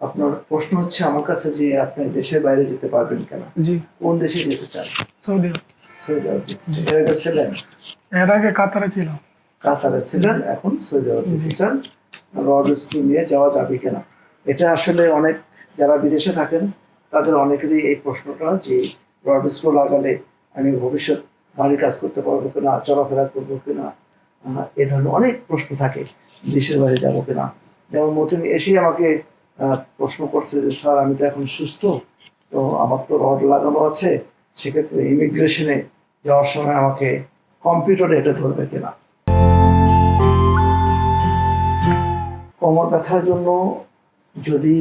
আপনার প্রশ্ন হচ্ছে আমার কাছে যে আপনি দেশের বাইরে যেতে পারবেন কেন? জি। কোন দেশে যেতে চান? সৌদি আরব। সৌদি আরব। এর আগে ছিলেন? এর আগে কাতারে ছিলাম। কাতারে ছিলেন এখন সৌদি আরব যেতে চান রড স্কুল নিয়ে যাওয়া যাবে কিনা? এটা আসলে অনেক যারা বিদেশে থাকেন তাদের অনেকেরই এই প্রশ্নটা যে রড স্কুল লাগালে আমি ভবিষ্যৎ ভারী কাজ করতে পারব কিনা চলাফেরা করব কিনা এ ধরনের অনেক প্রশ্ন থাকে দেশের বাইরে যাব কিনা। যেমন মতিন এসেই আমাকে প্রশ্ন করছে যে, স্যার, আমি তো এখন সুস্থ, তো আমার তো রড লাগানো আছে। সেক্ষেত্রে ইমিগ্রেশনে যাওয়ার সময় আমাকে কম্পিউটারে এটা ধরবে কিনা? কোমর ব্যথার জন্য যদি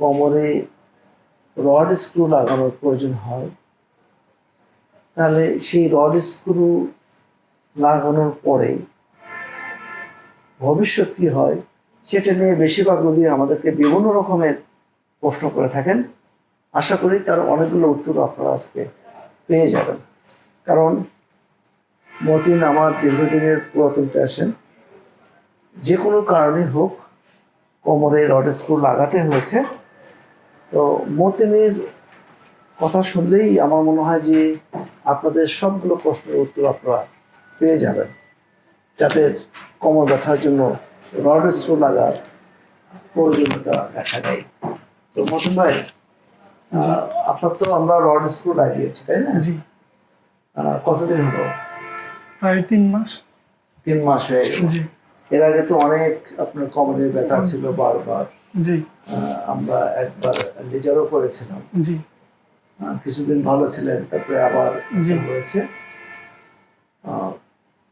কোমরে রড স্ক্রু লাগানোর প্রয়োজন হয়, তাহলে সেই রড স্ক্রু লাগানোর পরে ভবিষ্যৎ কী হয়? সেটা নিয়ে বেশিরভাগ রোগী আমাদেরকে বিভিন্ন রকমের প্রশ্ন করে থাকেন। আশা করি তার অনেকগুলো উত্তর আপনারা আজকে পেয়ে যাবেন। কারণ মতিন আমার দীর্ঘদিনের পুরাতন পেশেন্ট যে কোনো কারণে হোক, কোমরে রড স্ক্রু লাগাতে হয়েছে। তো মতিনের কথা শুনলেই আমার মনে হয় যে আপনাদের সবগুলো প্রশ্নের উত্তর আপনারা পেয়ে যাবেন। যাদের কোমর ব্যথার জন্য রড স্ক্রু লাগার প্রয়োজনীয়তা দেখা দেয়। তো মতন ভাই আপনার তো আমরা রড স্ক্রু লাগিয়েছি তাই না? জি। কতদিন হলো? প্রায় তিন মাস। তিন মাস হয়ে গেল। জি। এর আগে তো অনেক আপনার কোমরের ব্যথা ছিল বারবার। জি। আমরা একবার লেজারও করেছিলাম। জি। কিছুদিন ভালো ছিলেন তারপরে আবার জি। হয়েছে।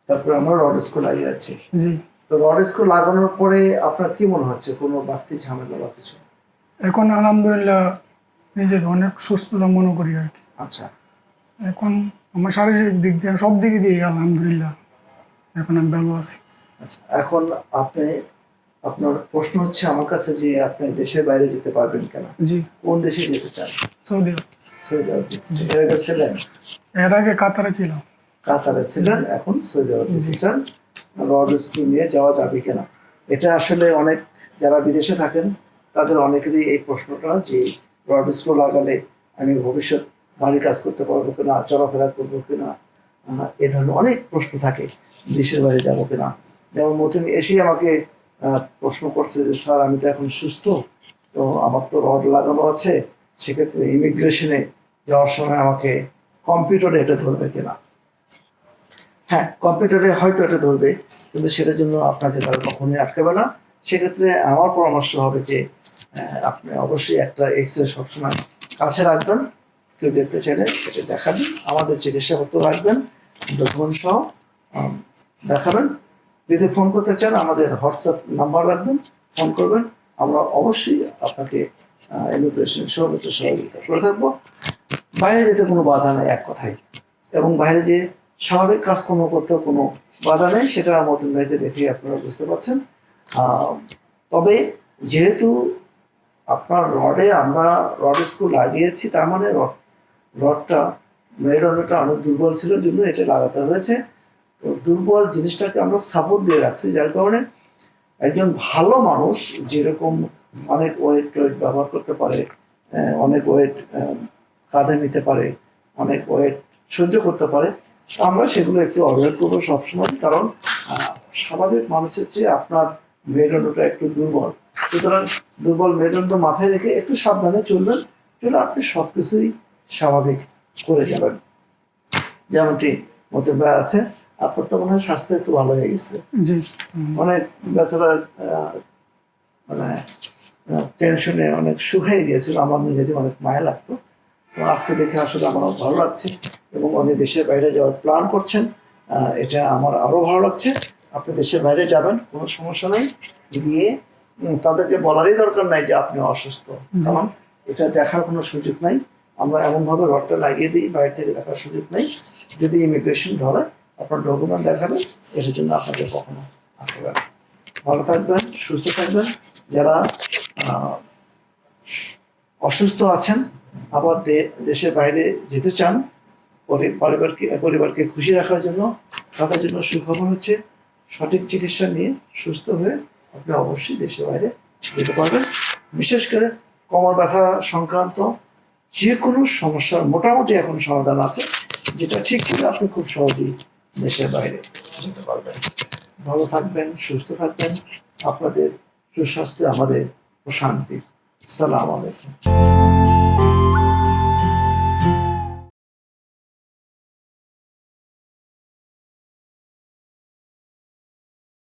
তারপরে আমরা রড স্কুল লাগিয়েছি। জি। তো রড স্কুল লাগানোর পরে আপনার কি মনে হচ্ছে? কোনো বাড়তি ঝামেলা বা কিছু? এখন আলহামদুলিল্লাহ নিজেকে অনেক সুস্থতা মনে করি আর কি। আচ্ছা। এখন আমার শারীরিক দিক দিয়ে সব দিক দিয়ে আলহামদুলিল্লাহ এখন আমি ভালো আছি। আচ্ছা এখন আপনি আপনার প্রশ্ন হচ্ছে আমার কাছে যে আপনি দেশের বাইরে যেতে পারবেন কেন? জি। কোন দেশে যেতে চান? সৌদি আরব। সৌদি আরব। এর আগে ছিলেন? এর আগে কাতারে ছিলাম। কাতারে ছিলেন এখন সৌদি আরব যেতে চান। রড স্কুল নিয়ে যাওয়া যাবে কিনা। এটা আসলে অনেক যারা বিদেশে থাকেন, তাদের অনেকেরই এই প্রশ্নটা যে রড স্কুল লাগালে আমি ভবিষ্যৎ ভারী কাজ করতে পারব কিনা, চলাফেরা করব কিনা এ ধরনের অনেক প্রশ্ন থাকে দেশের বাইরে যাব কিনা। যেমন মতিন এসেই আমাকে প্রশ্ন করছে যে, স্যার, আমি তো এখন সুস্থ, তো আমার তো রড লাগানো আছে, সেক্ষেত্রে ইমিগ্রেশনে যাওয়ার সময় আমাকে কম্পিউটারে এটা ধরবে কিনা? হ্যাঁ কম্পিউটারে হয়তো এটা ধরবে, কিন্তু সেটার জন্য আপনাকে তারা কখনোই আটকাবে না। সেক্ষেত্রে আমার পরামর্শ হবে যে আপনি অবশ্যই একটা এক্স রে সবসময় কাছে রাখবেন, কেউ দেখতে চাইলে সেটা দেখাবেন, আমাদের চিকিৎসাপত্র রাখবেন ডকুমেন্ট সহ দেখাবেন। যদি ফোন করতে চান, আমাদের হোয়াটসঅ্যাপ নাম্বার রাখবেন, ফোন করবেন, আমরা অবশ্যই আপনাকে ইমিগ্রেশন সর্বোচ্চ সহযোগিতা করে থাকব। বাইরে যেতে কোনো বাধা নেই, এক কথায়। এবং বাইরে যে স্বাভাবিক কাজকর্ম করতেও কোনো বাধা নেই, সেটা মতন ভাইকে দেখে আপনারা বুঝতে পারছেন। তবে যেহেতু আপনার রডে আমরা রড স্ক্রু লাগিয়েছি, তার মানে রড, রডটা, মেরুদণ্ডটা অনেক দুর্বল ছিল, জন্য এটা লাগাতে হয়েছে। তো দুর্বল জিনিসটাকে আমরা সাপোর্ট দিয়ে রাখছি, যার কারণে একজন ভালো মানুষ যেরকম অনেক ওয়েট টোয়েট ব্যবহার করতে পারে অনেক ওয়েট কাঁধে নিতে পারে, অনেক ওয়েট সহ্য করতে পারে আমরা সেগুলো একটু অবহেল করব সবসময় কারণ স্বাভাবিক মানুষের চেয়ে আপনার মেরুদণ্ডটা একটু দুর্বল। সুতরাং দুর্বল মেরুদণ্ড মাথায় রেখে একটু সাবধানে চলবেন চলে আপনি সব কিছুই স্বাভাবিক করে যাবেন। যেমনটি মতে আছে আপনার তো মনে হয় স্বাস্থ্য একটু ভালো হয়ে গেছে। হুম, বেচারা মানে টেনশনে অনেক শুকাই গিয়েছিল আমার নিজেরই অনেক মায়া লাগতো। আজকে দেখে আসলে আমার ভালো লাগছে এবং উনি দেশের বাইরে যাওয়ার প্ল্যান করছেন। এটা আমার আরও ভালো লাগছে। আপনি দেশের বাইরে যাবেন কোনো সমস্যা নেই। গিয়ে তাদেরকে বলারই দরকার নাই যে আপনি অসুস্থ। কারণ এটা দেখার কোনো সুযোগ নাই। আমরা এমনভাবে রডটা লাগিয়ে দিই বাইরে থেকে দেখার সুযোগ নেই। যদি ইমিগ্রেশন ধরে আপনার ডকুমেন্ট দেখাবেন এটার জন্য আপনাকে কখনো না। ভালো থাকবেন সুস্থ থাকবেন। যারা অসুস্থ আছেন আবার দেশের বাইরে যেতে চান, পরি- পরিবারকে পরিবারকে খুশি রাখার জন্য তাদের জন্য সুখবর হচ্ছে, সঠিক চিকিৎসা নিয়ে সুস্থ হয়ে আপনি অবশ্যই দেশের বাইরে যেতে পারবেন। বিশেষ করে কোমর ব্যথা সংক্রান্ত যে কোনো সমস্যার মোটামুটি এখন সমাধান আছে, যেটা ঠিক করে আপনি খুব সহজেই দেশের বাইরে যেতে পারবেন। ভালো থাকবেন, সুস্থ থাকবেন, আপনাদের সুস্বাস্থ্য আমাদের প্রশান্তি। সালাম আলাইকুম।